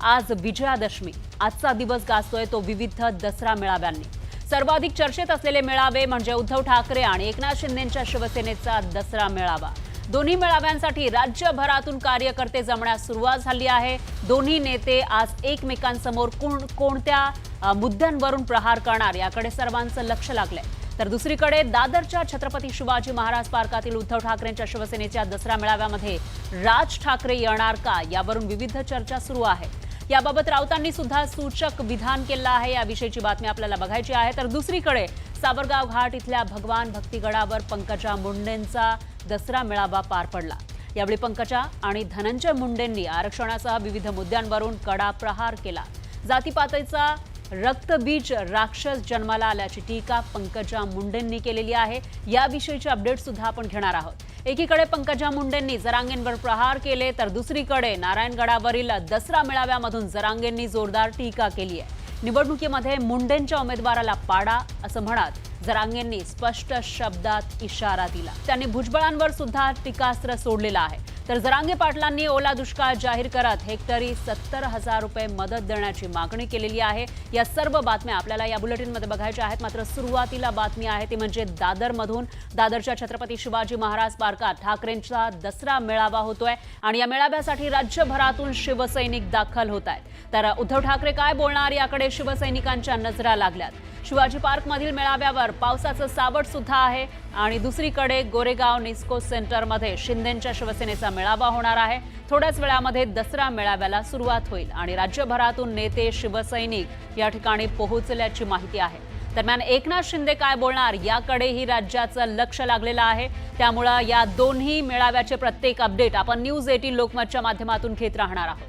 आज विजयादशमी. आजचा दिवस गाजतोय तो विविध दसरा मेळाव्यांनी. सर्वाधिक चर्चेत असलेले मेळावे म्हणजे उद्धव ठाकरे आणि एकनाथ शिंदेच्या शिवसेनेचा दसरा मेळावा. दोन्ही मेळाव्यांसाठी राज्यभरातून कार्यकर्ते जमण्यास सुरुवात झाली आहे. दोन्ही नेते आज एकमेकांसमोर कोण कोणत्या मुद्द्यांवरून प्रहार करणार याकडे सर्वांचं लक्ष लागलंय. तर दुसरीकडे दादरच्या छत्रपती शिवाजी महाराज पार्कातील उद्धव ठाकरेंच्या शिवसेनेच्या दसरा मेळाव्यामध्ये राज ठाकरे येणार का यावरून विविध चर्चा सुरू आहे. याबाबत राऊतांनी सुद्धा सूचक विधान केलं आहे. याविषयीची बातमी आपल्याला बघायची आहे. तर दुसरीकडे साबरगाव घाट इथल्या भगवान भक्तिगडावर पंकजा मुंडेंचा दसरा मेळावा पार पडला. यावेळी पंकजा आणि धनंजय मुंडेंनी आरक्षणासह विविध मुद्द्यांवरून कडा प्रहार केला. जातीपातीचा रक्तबीज राक्षस जन्माला आल्याची टीका पंकजा मुंडेंनी केलेली आहे. याविषयीचे अपडेट सुद्धा आपण घेणार आहोत. एकीकडे पंकजा मुंडेंनी जरांगेंवर प्रहार केले तर दुसरीकडे नारायणगडावरील दसरा मेळाव्यामधून जरांगेंनी जोरदार टीका केली आहे. निवडणुकीमध्ये मुंडेंच्या उमेदवाराला पाडा असं म्हणत जरांगेंनी स्पष्ट शब्दात इशारा दिला. त्यांनी भुजबळांवर सुद्धा टीकास्त्र सोडलेलं आहे. तर जरांगे पाटलांनी ओला दुष्काळ जाहीर करत हेक्टरी सत्तर हजार रुपये मदत देण्याची मागणी केलेली आहे. या सर्व बातम्या आपल्याला या बुलेटिनमध्ये बघायच्या आहेत. मात्र सुरुवातीला बातमी आहे ती म्हणजे दादरमधून. दादरच्या छत्रपती शिवाजी महाराज पार्कात ठाकरेंचा दसरा मेळावा होतोय आणि या मेळाव्यासाठी राज्यभरातून शिवसैनिक दाखल होत आहेत. तर उद्धव ठाकरे काय बोलणार याकडे शिवसैनिकांच्या नजरा लागल्यात. शिवाजी पार्कमधील मेळाव्यावर पावसाचं सावट सुद्धा आहे आणि दुसरीकडे गोरेगाव निस्को सेंटरमध्ये शिंदेच्या शिवसेनेचा मेळावा होणार आहे. थोड्याच वेळामध्ये दसरा मेळाव्याला सुरुवात होईल आणि राज्यभरातून नेते शिवसैनिक या ठिकाणी पोहोचल्याची माहिती आहे. दरम्यान एकनाथ शिंदे काय बोलणार याकडेही राज्याचं लक्ष लागलेलं आहे. त्यामुळं या दोन्ही मेळाव्याचे प्रत्येक अपडेट आपण न्यूज एटीन लोकमतच्या माध्यमातून घेत राहणार आहोत.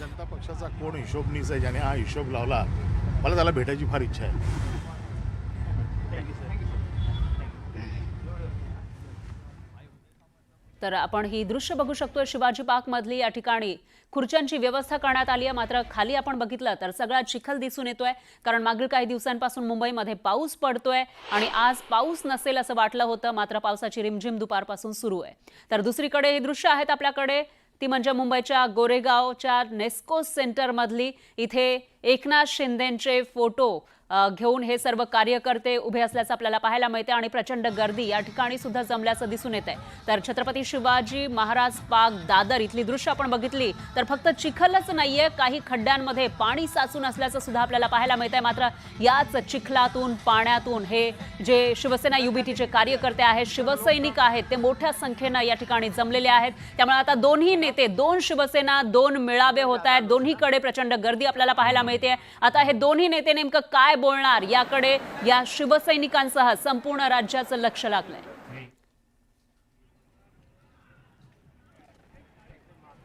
जनता पक्षाचा कोण हिशोबनीस आहे? ज्याने हा हिशोब लावला मला त्याला भेटायची फार इच्छा आहे. तर आपण ही दृश्य बघू शकतोय शिवाजी पार्क मधली या ठिकाणी खुर्च्यांची व्यवस्था करण्यात आली आहे. मात्र खाली आपण बघितलं तर सगळा चिखल दिसून येतोय. कारण मागील काही दिवसांपासून मुंबईमध्ये पाऊस पडतोय आणि आज पाऊस नसेल असं वाटलं होतं. मात्र पावसाची रिमझिम दुपारपासून सुरू आहे. तर दुसरीकडे हे दृश्य आहेत आपल्याकडे. ती म्हणजे मुंबईच्या गोरेगावच्या नेस्को सेंटरमधली. इथे एकनाथ शिंदेंचे फोटो घेऊन हे सर्व कार्यकर्ते उभे असल्याचं आपल्याला पाहायला मिळते आणि प्रचंड गर्दी या ठिकाणी सुद्धा जमल्याचं दिसून येत आहे तर छत्रपती शिवाजी महाराज पाक दादर इथली दृश्य आपण बघितली तर फक्त चिखलच नाहीये काही खड्ड्यांमध्ये पाणी साचून असल्याचं सुद्धा आपल्याला पाहायला मिळत आहे मात्र याच चिखलातून पाण्यातून हे जे शिवसेना युबीटीचे कार्यकर्ते आहेत शिवसैनिक आहेत ते मोठ्या संख्येनं या ठिकाणी जमलेले आहेत. त्यामुळे आता दोन्ही नेते दोन शिवसेना दोन मेळावे होत आहेत. दोन्हीकडे प्रचंड गर्दी आपल्याला पाहायला मिळते आता हे दोन्ही नेते नेमकं काय बोलणार? याकडे या शिवसैनिकांसह संपूर्ण राज्याचं लक्ष लागलंय.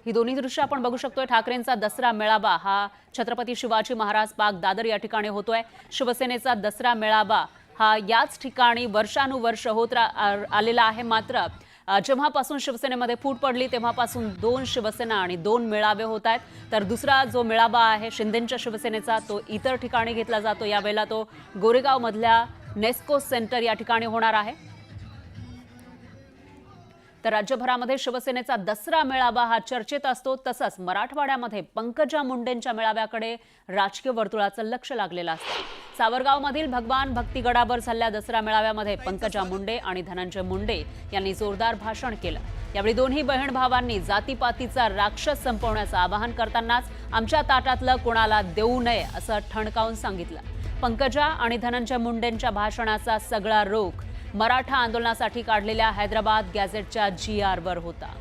ही दोन्ही दृश्य आपण बघू शकतोय. ठाकरेंचा दसरा मेळावा. हा छत्रपती शिवाजी महाराज पाक दादर या ठिकाणी होतोय. शिवसेनेचा दसरा मेळावा हा याच ठिकाणी वर्षानुवर्ष होत रा- आलेला आहे मात्र जेव्हापासून शिवसेनेमध्ये फूट पडली तेव्हापासून दोन शिवसेना आणि दोन मेळावे होत आहेत. तर दुसरा जो मेळावा आहे शिंदेच्या शिवसेनेचा तो इतर ठिकाणी घेतला जातो. यावेळेला तो गोरेगावमधल्या नेस्को सेंटर या ठिकाणी होणार आहे. तर राज्यभरामध्ये शिवसेनेचा दसरा मेळावा हा चर्चेत असतो. तसंच मराठवाड्यामध्ये पंकजा मुंडेंच्या मेळाव्याकडे राजकीय वर्तुळाचं लक्ष लागलेलं असतं. सावरगावमधील भगवान भक्तीगडावर झालेल्या दसरा मेळाव्यामध्ये पंकजा मुंडे आणि धनंजय मुंडे यांनी जोरदार भाषण केलं. यावेळी दोन्ही बहीण भावांनी जातीपातीचा राक्षस संपवण्याचं आवाहन करतानाच आमच्या ताटातलं कोणाला देऊ नये असं ठणकावून सांगितलं. पंकजा आणि धनंजय मुंडेंच्या भाषणाचा सगळा रोख मराठा आंदोलनासाठी काढलेल्या हैदराबाद गॅझेटच्या जी आरवर होता.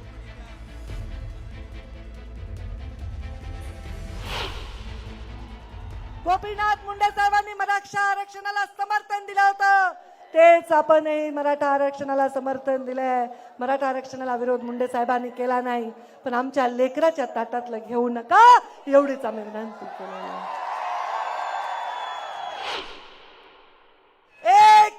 गोपीनाथ मुंडे साहेबांनी मराठा आरक्षणाला समर्थन दिलं होतं. तेच आपणही मराठा आरक्षणाला समर्थन दिलंय. मराठा आरक्षणाला विरोध मुंडे साहेबांनी केला नाही. पण आमच्या लेकराच्या ताटातलं घेऊ नका एवढीच आम्ही विनंती केली आहे. एक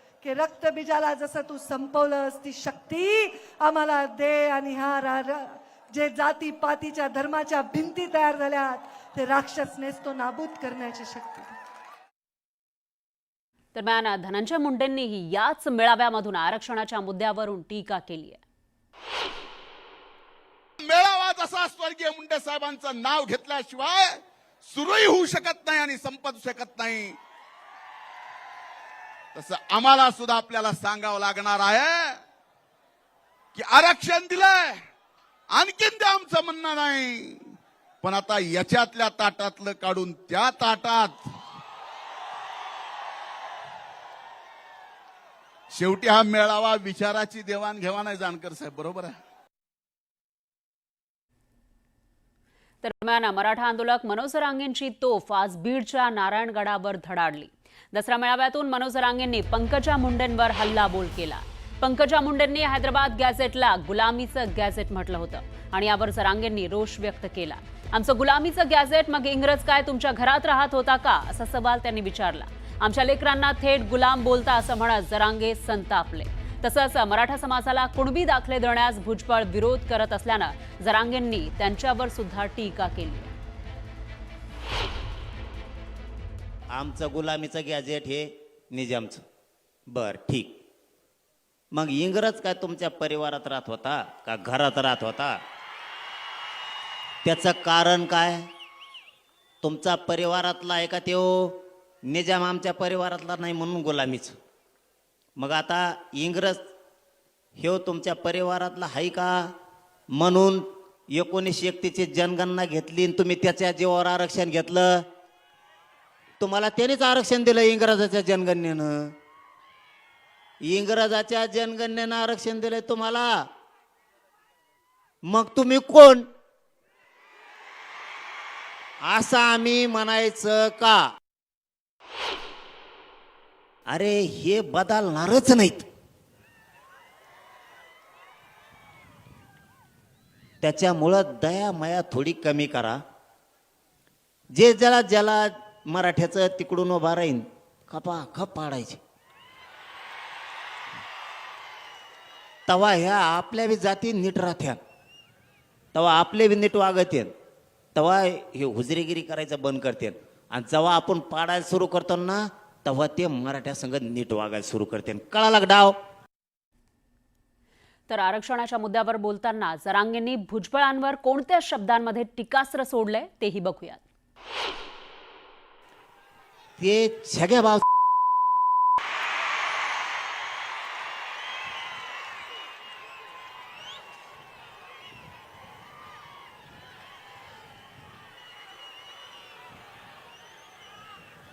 की रक्तबीजाला जसं तू संपवलंस ती शक्ती आम्हाला दे आणि हा रा- रा- जे जाती पातीच्या धर्माच्या भिंती तयार झाल्यात ते राक्षस नेसतो नाबूद करण्याची शक्ती. दरम्यान धनंजय मुंडेंनीही याच मेळाव्यामधून आरक्षणाच्या मुद्द्यावरून टीका केली आहे मेळावा जसा स्वर्गीय मुंडे साहेबांचं नाव घेतल्याशिवाय सुरूही होऊ शकत नाही आणि संपत शकत नाही तसं आम्हाला सुद्धा आपल्याला सांगावं लागणार आहे की आरक्षण दिलंय. आणखीन ते आमचं म्हणणं नाही. पण आता याच्यातल्या ताटातलं काढून त्या ताटात. शेवटी हा मेळावा विचाराची देवाणघेवाण आहे जानकर साहेब. बरोबर आहे? दरम्यान मराठा आंदोलक मनोज रांगेंची तोफ आज बीडच्या नारायणगडावर धडाडली. दसरा मेळाव्यातून मनोज रांगेंनी पंकजा मुंडेंवर हल्लाबोल केला. पंकजा मुंडेंनी हैदराबाद गॅझेटला गुलामीचं गॅझेट म्हटलं होतं आणि यावर जरांगेंनी रोष व्यक्त केला. आमचं गुलामीचं गॅझेट मग इंग्रज काय तुमच्या घरात राहत होता का? असा सवाल त्यांनी विचारला. आमच्या लेकरांना थेट गुलाम बोलता असं म्हणत जरांगे संतापले. तसंच मराठा समाजाला कुणबी दाखले देण्यास भुजबळ विरोध करत असल्यानं जरांगेंनी त्यांच्यावर सुद्धा टीका केली. आमचं गुलामीचं गॅजेट हे निजामचं. बर ठीक. मग इंग्रज काय तुमच्या परिवारात राहत होता? का घरात राहत होता? त्याचं कारण काय? तुमचा परिवारातला आहे का त्यो निजाम आमच्या परिवारातला नाही म्हणून गुलामीचं. मग आता इंग्रज ह्यो तुमच्या परिवारातला आहे का? म्हणून एकोणीसशे एकतीसची जनगणना घेतली आणि तुम्ही त्याच्या जीवावर आरक्षण घेतलं. तुम्हाला त्यानेच आरक्षण दिलं इंग्रजाच्या जनगणनेनं. इंग्रजाच्या जनगणनेनं आरक्षण दिलंय तुम्हाला. मग तुम्ही कोण? असं आम्ही म्हणायचं का? अरे हे बदलणारच नाहीत. त्याच्यामुळं दया माया थोडी कमी करा. जे ज्याला ज्याला मराठ्याचं तिकडून उभा राहीन. खपा खप पाडायचे. तवा ह्या आपल्या बी जाती नीट राहत्या तवा आपले बी नीट वागत्यान. तवा हे हुजरेगिरी करायचं बंद करते आणि जेव्हा आपण पाडायला सुरू करतो ना तेव्हा ते मराठ्या संगत नीट वागायला सुरू करते कळाला डाव? तर आरक्षणाच्या मुद्द्यावर बोलताना जरांगेंनी भुजबळांवर कोणत्या शब्दांमध्ये टीकास्त्र सोडलंय तेही बघूयात. ते भाव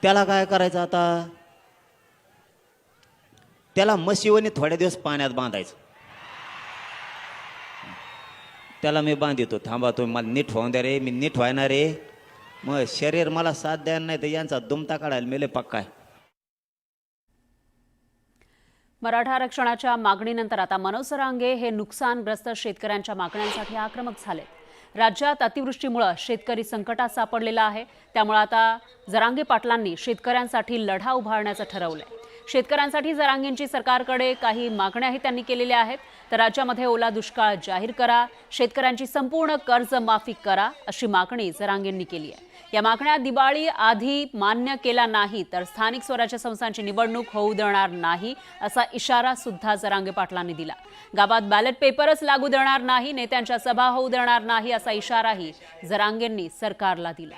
त्याला काय करायचं आता? त्याला मशिवणी थोड्या दिवस पाण्यात बांधायचं. त्याला मी बांधितो. थांबा तुम्ही मला नीट होऊन द्या रे. मी नीट व्हायना रे. मग शरीर मला साथ द्यायला नाही तर यांचा दुमता काढायला मेले पक्का आहे. मराठा आरक्षणाच्या मागणीनंतर आता मनोज रांगे हे नुकसानग्रस्त शेतकऱ्यांच्या मागण्यांसाठी आक्रमक झाले. राज्यात अतिवृष्टीमुळे शेतकरी संकटात सापडलेला आहे. त्यामुळे आता जरांगे पाटलांनी शेतकऱ्यांसाठी लढा उभारण्याचं ठरवलंय. शेतकऱ्यांसाठी जरांगेंची सरकारकडे काही मागण्याही त्यांनी केलेल्या आहेत. तर राज्यामध्ये ओला दुष्काळ जाहीर करा. शेतकऱ्यांची संपूर्ण कर्ज माफी करा अशी मागणी जरांगेंनी केली आहे. या मागण्या दिवाळी आधी मान्य केला नाही तर स्थानिक स्वराज्य संस्थांची निवडणूक होऊ देणार नाही असा इशारा सुद्धा जरांगे पाटलांनी दिला. गावात बॅलेट पेपरच लागू देणार नाही नेत्यांच्या सभा होऊ देणार नाही असा इशाराही जरांगेंनी सरकारला दिला.